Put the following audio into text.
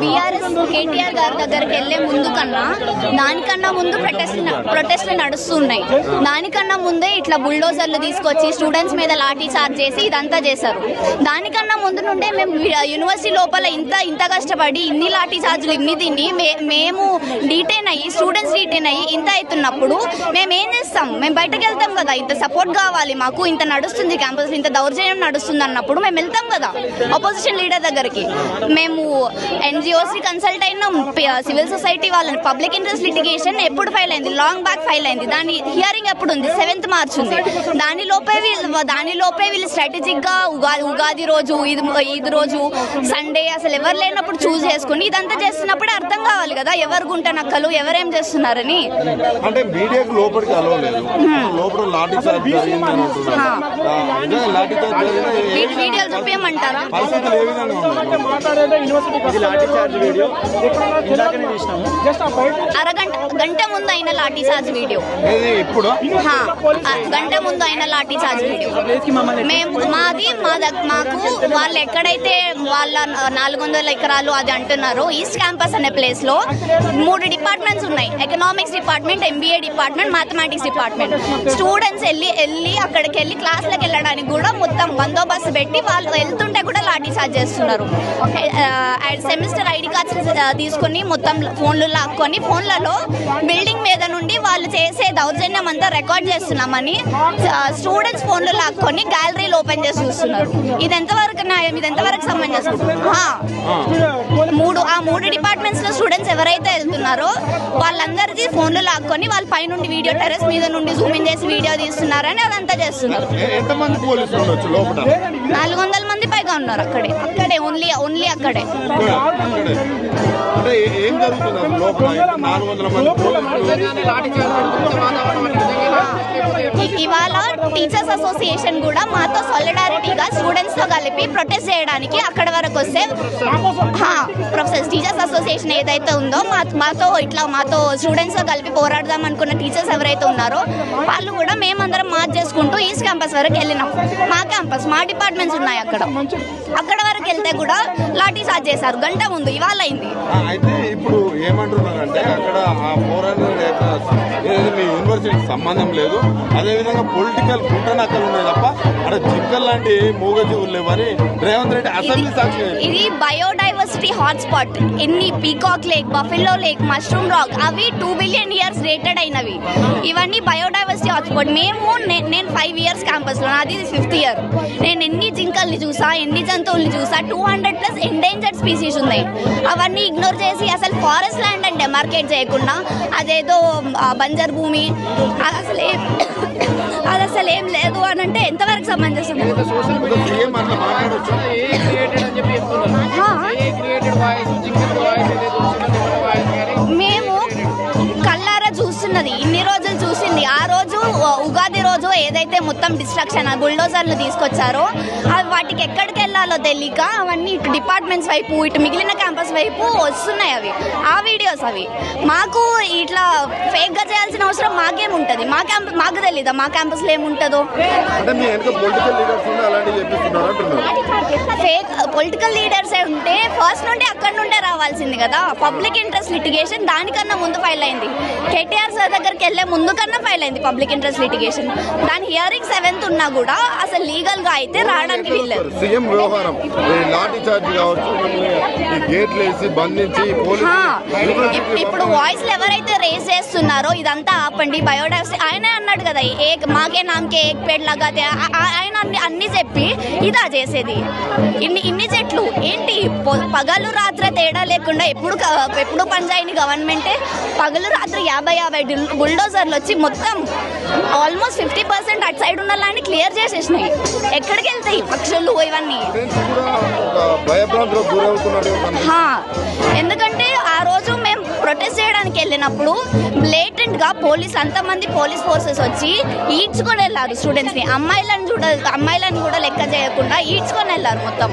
BRS KTR గారి దగ్గరికి వెళ్ళే ముందు కన్నా దానికన్నా ముందు ప్రొటెస్ట్ ప్రొటెస్ట్లు నడుస్తున్నాయి. దానికన్నా ముందే ఇట్లా బుల్డోజర్లు తీసుకొచ్చి స్టూడెంట్స్ మీద లాఠీ చార్జ్ చేసి ఇదంతా చేశారు. దానికన్నా ముందు నుండే మేము యూనివర్సిటీ లోపల ఇంత ఇంత కష్టపడి ఇన్ని లాఠీ చార్జులు ఇన్ని తిని మే- మేము డీటైన్ అయ్యి స్టూడెంట్స్ డీటైన్ అయ్యి ఇంత అవుతున్నప్పుడు మేము ఏం చేస్తాం? మేము బయటకు వెళ్తాం కదా ఇంత సపోర్ట్ కావాలి మాకు ఇంత నడుస్తుంది క్యాంపస్ ఇంత దౌర్జన్యం నడుస్తుంది అన్నప్పుడు మేము వెళ్తాం కదా ఆపోజిషన్ లీడర్ దగ్గరికి. మేము ఎన్జిఓస్ కన్సల్ట్ అయినాం. సివిల్ సొసైటీ వాళ్ళని. పబ్లిక్ ఇంట్రెస్ట్ లిటిగేషన్ ఎప్పుడు ఫైల్ అయింది? లాంగ్ బ్యాక్ ఫైల్ అయింది. దాని హియరింగ్ ఎప్పుడు ఉంది? సెవెంత్ మార్చ్ ఉంది. దాని లోపే వీళ్ళు దాని లోపే వీళ్ళు స్ట్రాటజిక్గా ఉగాది ఉగాది రోజు ఇది ఇది రోజు సండే అసలు ఎవరు లేనప్పుడు చూస్ చేసుకుని ఇదంతా చేస్తున్నప్పుడు అర్థం కావాలి కదా. ఎవరు గుంట నక్కలు ఎవరేం చేస్తున్నారని. అంటే మీడియాకు లోపలికి లోపల లాఠీ చార్జ్ వీడియోలు చూపించమంటారా చార్జ్ వీడియో ఇందాకనే తీసినాము జస్ట్ ఆ బయట అరగంట గంట ముందు అయిన లాఠీ చార్జ్ వీడియో. ఇప్పుడు? గంట ముందు అయిన లాఠీ చార్జ్ వీడియో. మేము మాది మా మాకు వాళ్ళు ఎక్కడైతే వాళ్ళ నాలుగు వందల ఎకరాలు అది అంటున్నారో ఈస్ట్ క్యాంపస్ అనే ప్లేస్లో మూడు డిపార్ట్మెంట్స్ ఉన్నాయి. Economics department MBA department mathematics department. Students వెళ్ళి వెళ్ళి అక్కడికి వెళ్ళి క్లాస్లకు వెళ్ళడానికి కూడా మొత్తం బందోబస్తు పెట్టి వాళ్ళు వెళ్తుంటే కూడా లాఠీ చార్జ్ చేస్తున్నారు. సెమిస్టర్ ఐడి కార్డ్స్ తీసుకొని మొత్తం ఫోన్లు లాక్కొని ఫోన్లలో బిల్డింగ్ మీద నుండి వాళ్ళు చేసే దౌర్జన్యం అంతా రికార్డ్ చేస్తున్నామని స్టూడెంట్స్ ఫోన్లు లాక్కొని గ్యాలరీలు ఓపెన్ చేసి చూస్తున్నారు. ఇది ఎంతవరకు న్యాయం? ఇది ఎంతవరకు సమంజసం. మూడు ఆ మూడు డిపార్ట్మెంట్స్లో స్టూడెంట్స్ ఎవరైతే వెళ్తున్నారో వాళ్ళందరిది ఫోన్లు లాక్కొని వాళ్ళ పైనుండి వీడియో టెరెస్ మీద నుండి జూమింగ్ చేసి వీడియో తీస్తున్నారని అదంతా చేస్తున్నారు. నాలుగు వందల మంది పైగా ఉన్నారు అక్కడే. అక్కడే ఓన్లీ ఓన్లీ అక్కడే. ఏ- ఇవాళ టీచర్స్ అసోసియేషన్ కూడా మాతో సాలిడారిటీగా స్టూడెంట్స్తో కలిపి ప్రొటెస్ట్ చేయడానికి అక్కడ వరకు వస్తే ప్రొఫెసర్ టీచర్స్ అసోసియేషన్ ఏదైతే ఉందో మా మాతో ఇట్లా మాతో స్టూడెంట్స్తో కలిపి పోరాడదాం అనుకున్న టీచర్స్ ఎవరైతే ఉన్నారో వాళ్ళు కూడా మేమందరం మార్చ్ చేసుకుంటూ ఈస్ట్ క్యాంపస్ వరకు వెళ్ళినాం. మా క్యాంపస్ మా డిపార్ట్మెంట్స్ ఉన్నాయి అక్కడ. అక్కడ వరకు వెళ్తే కూడా లాఠీ చార్జ్ చేశారు. గంట ముందు ఇవాళ అయింది. అయితే ఇప్పుడు ఏమంటున్నారంటే అక్కడ ఆ పోరాటం ఏదైతే మీ యూనివర్సిటీకి సంబంధం లేదు. అదేవిధంగా పొలిటికల్ కుట్రనక్కలు ఉన్నాయి తప్ప అక్కడ జింకల్ లాంటి మూగజీవులు లేవని రేవంత్ రెడ్డి అసెంబ్లీ సాక్షి ఇది బయోడైవర్సిటీ హాట్స్పాట్. ఎన్ని peacock lake buffalo lake mushroom rock అవి టూ బిలియన్ ఇయర్స్ రేటెడ్ అయినవి. ఇవన్నీ బయోడైవర్సిటీ హాట్స్పాట్. మేము నేను ఫైవ్ ఇయర్స్ క్యాంపస్లో నాది ఫిఫ్త్ ఇయర్ నేను ఎన్ని జింకల్ని చూసా ఎన్ని జంతువుల్ని చూసా two hundred plus endangered species ఉన్నాయి. అవన్నీ ఇగ్నోర్ చేసి అసలు ఫారెస్ట్ ల్యాండ్ అని డెమార్కేట్ చేయకుండా అదేదో బంజర్ భూమి అది అసలు ఏం అది అసలు ఏం లేదు. అని అంటే ఎంతవరకు సమంజసం? మేము కళ్ళారా చూస్తున్నది. ఇన్ని రోజులు చూసింది. ఆ రోజు ఉ- ఉగాది రోజు ఏదైతే మొత్తం డిస్ట్రక్షన్ ఆ బుల్డోజర్లు తీసుకొచ్చారో అవి వాటికి ఎక్కడికి వెళ్ళాలో తెలియక అవన్నీ ఇటు డిపార్ట్మెంట్స్ వైపు ఇటు మిగిలిన క్యాంపస్ వైపు వస్తున్నాయి అవి. ఆ వీడియోస్ అవి. మాకు ఇట్లా ఫేక్గా చేయాల్సిన అవసరం మాకేముంటుంది మా క్యాంప్ మాకు తెలీదా? మా క్యాంపస్లో ఏముంటుందో? అంటే పొలిటికల్ లీడర్సే ఉంటే ఫస్ట్ నుండి అక్కడ నుండే రావాల్సింది కదా. పబ్లిక్ ఇంట్రెస్ట్ లిటిగేషన్ దానికన్నా ముందు ఫైల్ అయింది. కేటీఆర్ సార్ దగ్గరికి వెళ్ళే ముందు కన్నా ఫైల్ అయింది పబ్లిక్ ఇంట్రెస్ట్ లిటిగేషన్ దాని హియరింగ్ సెవెంత్ ఉన్నా కూడా అసలు లీగల్గా అయితే రావడానికి వీల్లేదు. సీఎం వ్యవహారం లాఠీ చార్జ్ కావచ్చు గేట్లు వేసి బంధించి ఇప్పుడు వాయిస్లు ఎవరైతే రేస్ చేస్తున్నారో ఇదంతా ఆపండి. బయోడైవర్సిటీ ఆయనే అన్నాడు కదా ఏ మాకే నామకే ఏక్ పేడ్ లగాతే. ఆ- ఆయన అన్ని అన్ని చెప్పి ఇదా చేసేది. ఇన్ని ఇన్ని చెట్లు ఏంటి? పగలు రాత్రి తేడా లేకుండా ఎప్పుడు ఎప్పుడు పనిచేయని గవర్నమెంటే పగలు రాత్రి యాభై యాభై బుల్డోజర్లు వచ్చి మొత్తం ఆల్మోస్ట్ ఫిఫ్టీ పర్సెంట్ అటు సైడ్ ఉన్న ల్యాండ్ క్లియర్ చేసేసినాయి. ఎక్కడికి వెళ్తాయి పక్షులు ఇవన్నీ? ఎందుకంటే ఆ రోజు మేము ప్రొటెస్ట్ చేయడానికి వెళ్ళినప్పుడు బ్లేటెంట్గా పోలీస్ అంతమంది పోలీస్ ఫోర్సెస్ వచ్చి ఈడ్చుకొని వెళ్ళారు స్టూడెంట్స్ని. అమ్మాయిలను చూడ అమ్మాయిలను కూడా లెక్క చేయకుండా ఈడ్చుకొని వెళ్ళారు మొత్తం.